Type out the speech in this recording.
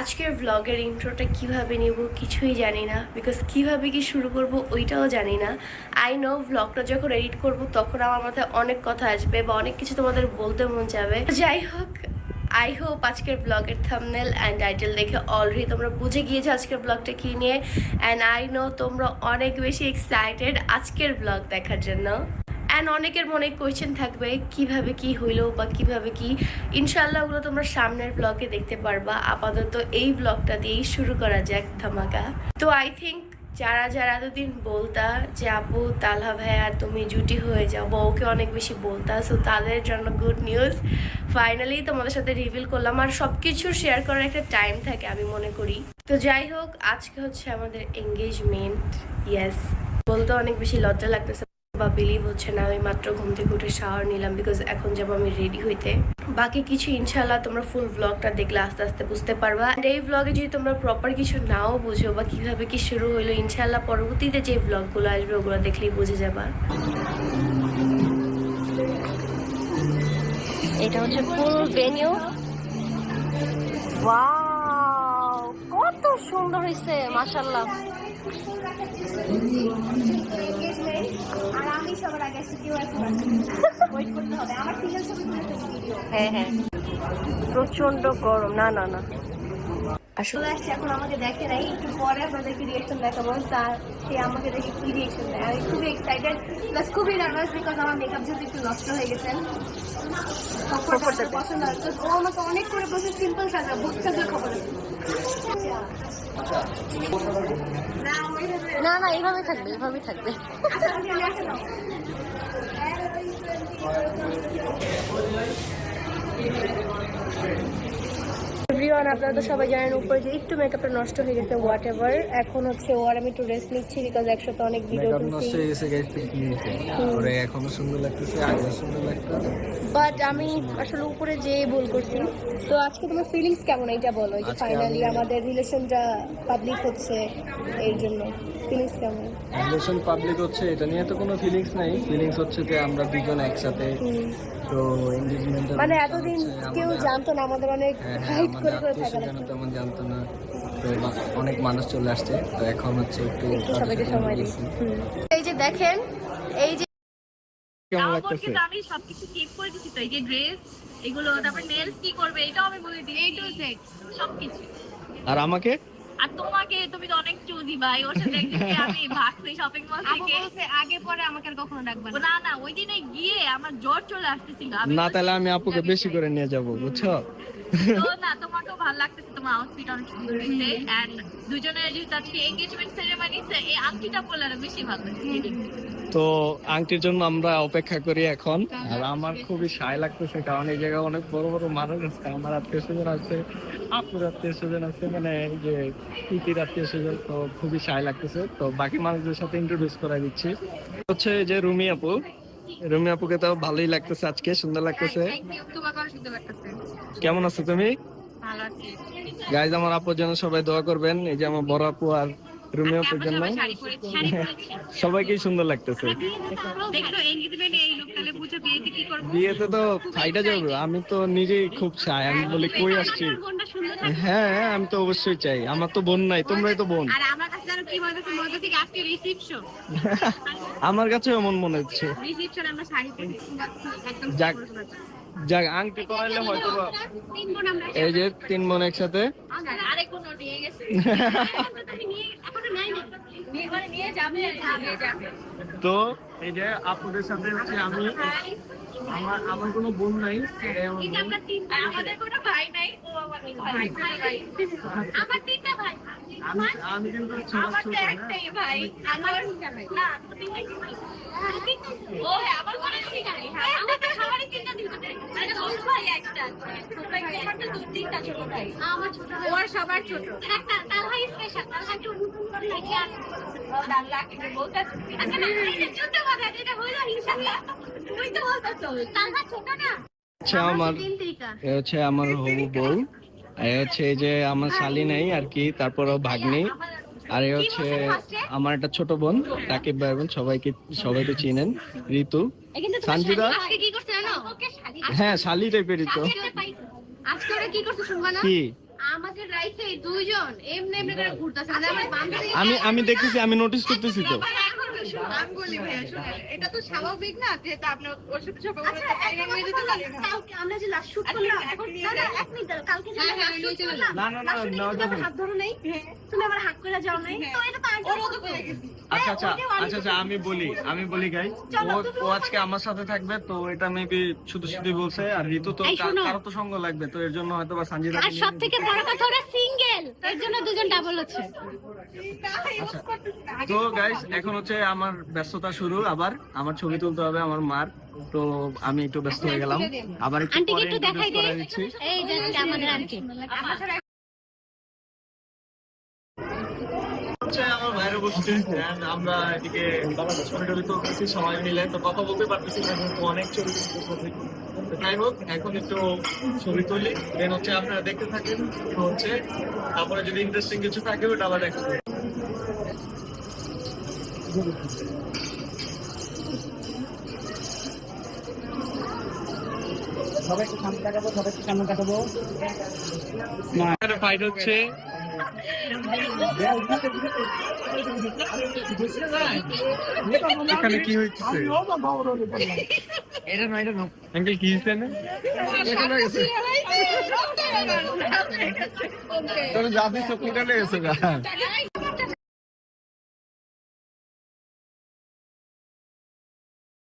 আজকের ব্লগের ইন্ট্রোটা কীভাবে নিব কিছুই জানি না বিকজ কীভাবে কি শুরু করব ওইটাও জানি না। আই নো ব্লগটা যখন এডিট করব তখন আমার মাথায় অনেক কথা আসবে বা অনেক কিছু তোমাদের বলতে মন যাবে। যাই হোক আই হোপ আজকের ব্লগের থামনেল অ্যান্ড টাইটেল দেখে অলরেডি তোমরা বুঝে গিয়েছো আজকের ব্লগটা কি নিয়ে। অ্যান্ড আই নো তোমরা অনেক বেশি এক্সাইটেড আজকের ব্লগ দেখার জন্য। অ্যান্ড অনেকের মনে কোয়েশ্চেন থাকবে, কীভাবে কি হইল বা কীভাবে কি? ইনশাল্লাহ ওগুলো তোমরা সামনের ব্লগে দেখতে পারবা। আপাতত এই ব্লগটা দিয়েই শুরু করা যাক ধামাকা। তো আই থিঙ্ক যারা যারা এতদিন বলতা যে, আপু, তালহা ভাইয়া, তুমি জুটি হয়ে যাও বা ওকে অনেক বেশি বলতা সো তাদের জন্য গুড নিউজ ফাইনালি তোমাদের সাথে রিভিল করলাম আর সব কিছু শেয়ার করার একটা টাইম থাকে আমি মনে করি। তো যাই হোক, আজকে হচ্ছে আমাদের এঙ্গেজমেন্ট ইয়েস বলতে অনেক বেশি লজ্জা লাগতেছে। বা বিলিভ হচ্ছে না, আমি মাত্র ঘুম থেকে উঠে শাওয়ার নিলাম বিকজ এখন যাব আমি রেডি হইতে। বাকি কিছু ইনশাল্লাহ তোমরা ফুল ব্লগটা দেখলে আস্তে আস্তে বুঝতে পারবা। এই ব্লগে যদি তোমরা প্রপার কিছু নাও বুঝো বা কীভাবে কি শুরু হইল ইনশাল্লাহ পরবর্তীতে যে ব্লগগুলো আসবে ওগুলো দেখলেই বুঝে যাবা। এটা হচ্ছে ফুল ভেনিউ কত সুন্দর হয়েছে আর আমি সবার আগে আসছি কেউ এখন ওয়েট করতে হবে আমার সিঙ্গেল ছবি ভিডিও হ্যাঁ হ্যাঁ। প্রচণ্ড গরম। না না না। আসলে আসছে এখন আমাকে দেখে নাই। একটু পরে আপনাদেরকে রিয়েকশন দেখাবো। তার সে আমাকে দেখে কি রিয়েকশন দেয়। আমি খুবই এক্সাইটেড প্লাস খুবই নার্ভাস বিকজ আমার মেকআপ যেহেতু একটু নষ্ট হয়ে গেছে। পছন্দ হয়। ও আমাকে অনেক করে বসে সিম্পল সাজা বুক খবর আছে না না এইভাবে থাকবে এইভাবে থাকবে। আচ্ছা, এভরিওয়ান আপনারা তো সবাই জানেন উপরে যে একটু মেকআপটা নষ্ট হয়ে গেছে হোয়াট এভার এখন হচ্ছে ও আর আমি একটু রেস্ট নিচ্ছি বিকজ একসাথে অনেক ভিডিও নষ্ট হয়ে গেছে গাইস তো কি হয়েছে ওরে এখনও সুন্দর লাগতেছে আগে সুন্দর লাগতো। বাট আমি আসলে উপরে যে ভুল করছি। তো আজকে তোমার ফিলিংস কেমন? এইটা বলো যে আজকে ফাইনালি আমাদের রিলেশনটা পাবলিক হচ্ছে এই জন্য। ফিলিংস কেমন? রিলেশন পাবলিক হচ্ছে এটা নিয়ে তো কোনো ফিলিংস নাই। ফিলিংস হচ্ছে যে আমরা দুজন একসাথে। তো এনগেজমেন্ট মানে এতদিন কেউ জানতো না আমাদের অনেক হ্যাঁ, হাইট করে করে থাকা লাগতো। তেমন জানতো না। তো অনেক মানুষ চলে আসছে তো এখন হচ্ছে একটু একটু সবাইকে সময়। হুম। এই যে দেখেন এই যে কেমন লাগতেছে? আমি সবকিছু ঠিক করে দিচ্ছি তো এই যে ড্রেস এগুলো তারপর নেলস কি করবে এটাও আমি বলে দিই এই টু জেড সবকিছু। আর আমাকে? আর তোমাকে তুমি তো অনেক চুজি ভাই ওর সাথে একদিনকে আমি ভাগছি শপিং মল থেকে আগে পরে আমাকে আর কখনো ডাকবে না। না ওই দিনে গিয়ে আমার জ্বর চলে আসতেছিল। না তাহলে আমি আপুকে বেশি করে নিয়ে যাব বুঝছ? তো না তোমাকেও ভালো লাগতেছে তোমার আউটফিট অনেক সুন্দর হয়েছে। এন্ড দুজনের যেহেতু আজকে এঙ্গেজমেন্ট সেরেমনি এই আংটিটা পরলে আরও বেশি ভালো লাগছে তো আংটির জন্য আমরা অপেক্ষা করি এখন। আর আমার খুবই সায় লাগতেছে কারণ এই জায়গায় অনেক বড় বড় মানুষ আছে আমার আত্মীয় স্বজন আছে আপুর আত্মীয় স্বজন আছে মানে এই যে প্রীতির আত্মীয় স্বজন তো খুবই সায় লাগতেছে। তো বাকি মানুষদের সাথে ইন্ট্রোডিউস করা দিচ্ছি। হচ্ছে এই যে রুমি আপু রুমি আপুকে তো ভালোই লাগতেছে আজকে সুন্দর লাগতেছে। থ্যাংক ইউ তোমাকে অনেক সুন্দর লাগতেছে। কেমন আছো তুমি? ভালো আছি। গাইজ আমার আপুর জন্য সবাই দোয়া করবেন এই যে আমার বড় আপু আর রুমি আপুর জন্য পরেছি। সবাইকেই সুন্দর লাগতেছে। বিয়েতে তো ফাইটা যাবে আমি তো নিজেই খুব চাই। আমি বলি কই আসছি থাকে। হ্যাঁ আমি তো অবশ্যই চাই। আমার তো বোন নাই তোমরাই তো বোন। আমার কাছে মনে মনে এমন মনে হচ্ছে। যাক। যাক আংটি পরাইলে হয়তো তিন বোন এই যে তিন বোন একসাথে। আরেক বোন নিয়ে গেছে। তো এই যে আপুদের সাথে হচ্ছে আমি আমার আমার কোনো বোন নাই আমাদের কোনো ভাই নাই ও আমার ভাই ভাই আমার তিনটা ভাই। আমি আমি কিন্তু ছোট আমার ছোট তো একটাই ভাই আমার না ও হ্যাঁ আমার কোনো ঠিক আছে আমার তো সবারই তিনটা দিন আরে ছোট ভাই একটা ছোট ভাই আমার তো তিনটা ছোট ভাই। আমার ছোট ভাই। ওর সবার ছোট। তার ভাই স্পেশাল তার ভাই একটু নতুন করে লাগে আছে আচ্ছা আমার এ হচ্ছে আমার হবু বউ এ হচ্ছে যে আমার শালি নেই আর কি তারপরও ভাগ্নি। আর এ হচ্ছে আমার একটা ছোট বোন রাকিব ভাই বোন সবাইকে সবাই তো চিনেন ঋতু। জানো? হ্যাঁ শালি টাইপেরই তো আজকে ওরা কি করছে শুনবা না? কি? আমাদের রাইস দুইজন এমনি এমনি করে ঘুরতাছে। আমার বান্ধবী আমি আমি দেখতেছি আমি নোটিস করতেছি তো। আমি বলি ভাইয়া শোনেন, এটা তো স্বাভাবিক না যে তা আপনি ওর সাথে সব এখন যেতে পারে না। কালকে আমরা যে লাস্ট শুট করলাম এখন না না এক মিনিট কালকে যে আমরা last shoot নিয়ে চলে করলাম, না, না, না, last shoot এ নেওয়া তুমি আমার হাত ধরো নাই। তুমি আমার হাত করে যাও নাই। তো এটা তো ওর মতো করে গেছি। আচ্ছা আচ্ছা আমি আচ্ছা আচ্ছা আমি বলি আমি বলি গাই ও আজকে আমার সাথে থাকবে তো এটা মেবি শুধু শুধু বলছে। আর ঋতু তো কারও তো সঙ্গ লাগবে তো এর জন্য হয়তো বা সঞ্জিদা আর সব থেকে বড় কথা ওরা সিঙ্গেল এর জন্য দুজন ডাবল হচ্ছে। আচ্ছা। তো গাইস এখন হচ্ছে আমার ব্যস্ততা শুরু আবার আমার ছবি তুলতে হবে আমার মার। তো আমি একটু ব্যস্ত হয়ে গেলাম। আবার একটু পরে দেখাই introduce দে। করে দিচ্ছি। এই জাস্ট আমাদের আন্টি। আমার বাইরে বসছে আমরা এদিকে ছবি টবি তুলতেছি সবাই মিলে। তো কথা বলতে পারতেছি অনেক ছবি যাই হোক এখন একটু ছবি তুলি। দেন হচ্ছে আপনারা দেখতে থাকেন হচ্ছে। তারপরে যদি ইন্টারেস্টিং কিছু থাকে ওটা আবার এখানে ফাইট হচ্ছে। এখানে কি হইতেছে? এটা না এটা না। আঙ্কেল কি হইছে না এখানে গেছে তোর যা দিছ কোথায় গেছে গা।